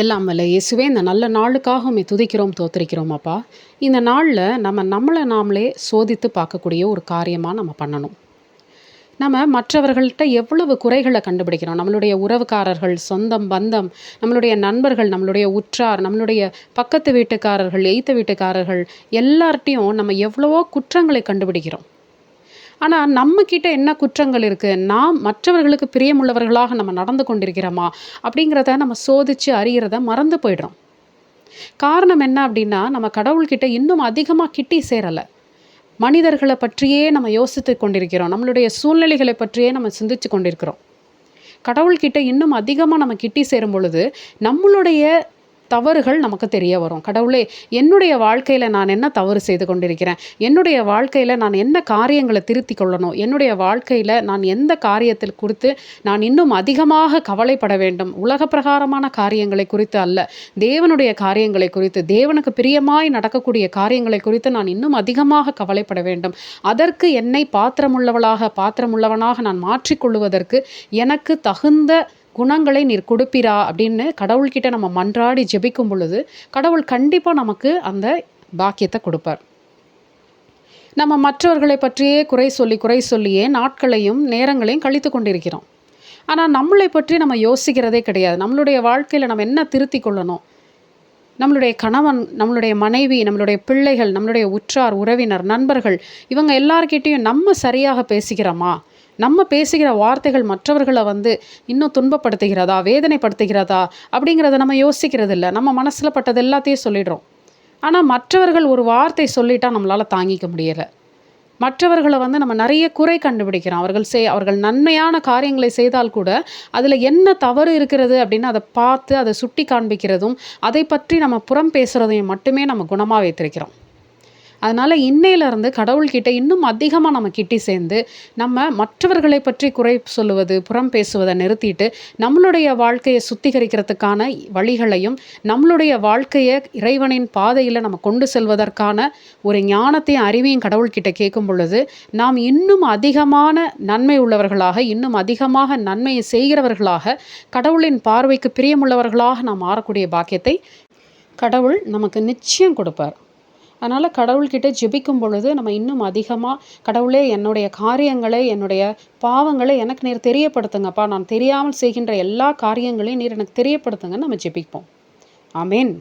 எல்லாம் வல்ல இயேசுவே இந்த நல்ல நாளுக்காக உண்மை துதிக்கிறோம் தோத்திரிக்கிறோம் அப்பா. இந்த நாளில் நம்ம நம்மளை நாமளே சோதித்து பார்க்கக்கூடிய ஒரு காரியமாக நம்ம பண்ணணும். நம்ம மற்றவர்கள்ட்ட எவ்வளவு குறைகளை கண்டுபிடிக்கிறோம்? நம்மளுடைய உறவுக்காரர்கள் சொந்தம் பந்தம் நம்மளுடைய நண்பர்கள் நம்மளுடைய உற்றார் நம்மளுடைய பக்கத்து வீட்டுக்காரர்கள் எய்த்த வீட்டுக்காரர்கள் எல்லார்ட்டையும் நம்ம எவ்வளவோ குற்றங்களை கண்டுபிடிக்கிறோம். ஆனால் நம்மக்கிட்ட என்ன குற்றங்கள் இருக்குது நாம் மற்றவர்களுக்கு பிரியமுள்ளவர்களாக நம்ம நடந்து கொண்டிருக்கிறோமா? அப்படிங்கிறத நம்ம சோதித்து அறிகிறத மறந்து போயிடுறோம். காரணம் என்ன அப்படின்னா நம்ம கடவுள்கிட்ட இன்னும் அதிகமாக கிட்டி சேரலை. மனிதர்களை பற்றியே நம்ம யோசித்து கொண்டிருக்கிறோம். நம்மளுடைய சூழ்நிலைகளை பற்றியே நம்ம சிந்திச்சு கொண்டிருக்கிறோம். கடவுள்கிட்ட இன்னும் அதிகமாக நம்ம கிட்டி சேரும் பொழுது நம்மளுடைய தவறுகள் நமக்கு தெரிய வரும். கடவுளே என்னுடைய வாழ்க்கையில் நான் என்ன தவறு செய்து கொண்டிருக்கிறேன்? என்னுடைய வாழ்க்கையில் நான் என்ன காரியங்களை திருத்தி கொள்ளணும்? என்னுடைய வாழ்க்கையில் நான் எந்த காரியத்தில் குறித்து நான் இன்னும் அதிகமாக கவலைப்பட வேண்டும்? உலக பிரகாரமான காரியங்களை குறித்து அல்ல. தேவனுடைய காரியங்களை குறித்து தேவனுக்கு பிரியமாய் நடக்கக்கூடிய காரியங்களை குறித்து நான் இன்னும் அதிகமாக கவலைப்பட வேண்டும். அதற்கு என்னை பாத்திரமுள்ளவளாக பாத்திரமுள்ளவனாக நான் மாற்றிக்கொள்வதற்கு எனக்கு தகுந்த குணங்களை நீர் கொடுப்பிரா அப்படின்னு கடவுள்கிட்ட நம்ம மன்றாடி ஜெபிக்கும் பொழுது கடவுள் கண்டிப்பாக நமக்கு அந்த பாக்கியத்தை கொடுப்பார். நம்ம மற்றவர்களை பற்றியே குறை சொல்லி குறை சொல்லியே நாட்களையும் நேரங்களையும் கழித்து கொண்டிருக்கிறோம். ஆனால் நம்மளை பற்றி நம்ம யோசிக்கிறதே கிடையாது. நம்மளுடைய வாழ்க்கையில் நம்ம என்ன திருத்தி கொள்ளணும்? நம்மளுடைய கணவன் நம்மளுடைய மனைவி நம்மளுடைய பிள்ளைகள் நம்மளுடைய உற்றார் உறவினர் நண்பர்கள் இவங்க எல்லார்கிட்டேயும் நம்ம சரியாக பேசுகிறோமா நம்ம பேசுகிற வார்த்தைகள் மற்றவர்களை வந்து இன்னும் துன்பப்படுத்துகிறதா வேதனைப்படுத்துகிறதா அப்படிங்கிறத நம்ம யோசிக்கிறது இல்லை நம்ம மனசில் பட்டது எல்லாத்தையும் சொல்லிடுறோம். ஆனால் மற்றவர்கள் ஒரு வார்த்தை சொல்லிட்டா நம்மளால் தாங்கிக்க முடியலை. மற்றவர்களை வந்து நம்ம நிறைய குறை கண்டுபிடிக்கிறோம். அவர்கள் செய் அவர்கள் நன்மையான காரியங்களை செய்தால் கூட அதில் என்ன தவறு இருக்கிறது அப்படின்னு அதை பார்த்து அதை சுட்டி காண்பிக்கிறதும் அதை பற்றி நம்ம புறம் பேசுகிறதையும் மட்டுமே நம்ம குணமாக வைத்திருக்கிறோம். அதனால் இன்னையிலேருந்து கடவுள்கிட்ட இன்னும் அதிகமாக நம்ம கிட்டி சேர்ந்து நம்ம மற்றவர்களை பற்றி குறை சொல்லுவது புறம் பேசுவதை நிறுத்திட்டு நம்மளுடைய வாழ்க்கையை சுத்திகரிக்கிறதுக்கான வழிகளையும் நம்மளுடைய வாழ்க்கையை இறைவனின் பாதையில் நம்ம கொண்டு செல்வதற்கான ஒரு ஞானத்தையும் அறிவையும் கடவுள்கிட்ட கேட்கும் பொழுது நாம் இன்னும் அதிகமான நன்மை உள்ளவர்களாக இன்னும் அதிகமாக நன்மையை செய்கிறவர்களாக கடவுளின் பார்வைக்கு பிரியமுள்ளவர்களாக நாம் மாறக்கூடிய பாக்கியத்தை கடவுள் நமக்கு நிச்சயம் கொடுப்பார். அதனால் கடவுள்கிட்ட ஜெபிக்கும் பொழுது நம்ம இன்னும் அதிகமாக கடவுளே என்னுடைய காரியங்களை என்னுடைய பாவங்களை எனக்கு நீர் தெரியப்படுத்துங்கப்பா. நான் தெரியாமல் செய்கின்ற எல்லா காரியங்களையும் நீர் எனக்கு தெரியப்படுத்துங்கன்னு நம்ம ஜெபிப்போம். ஆமேன்.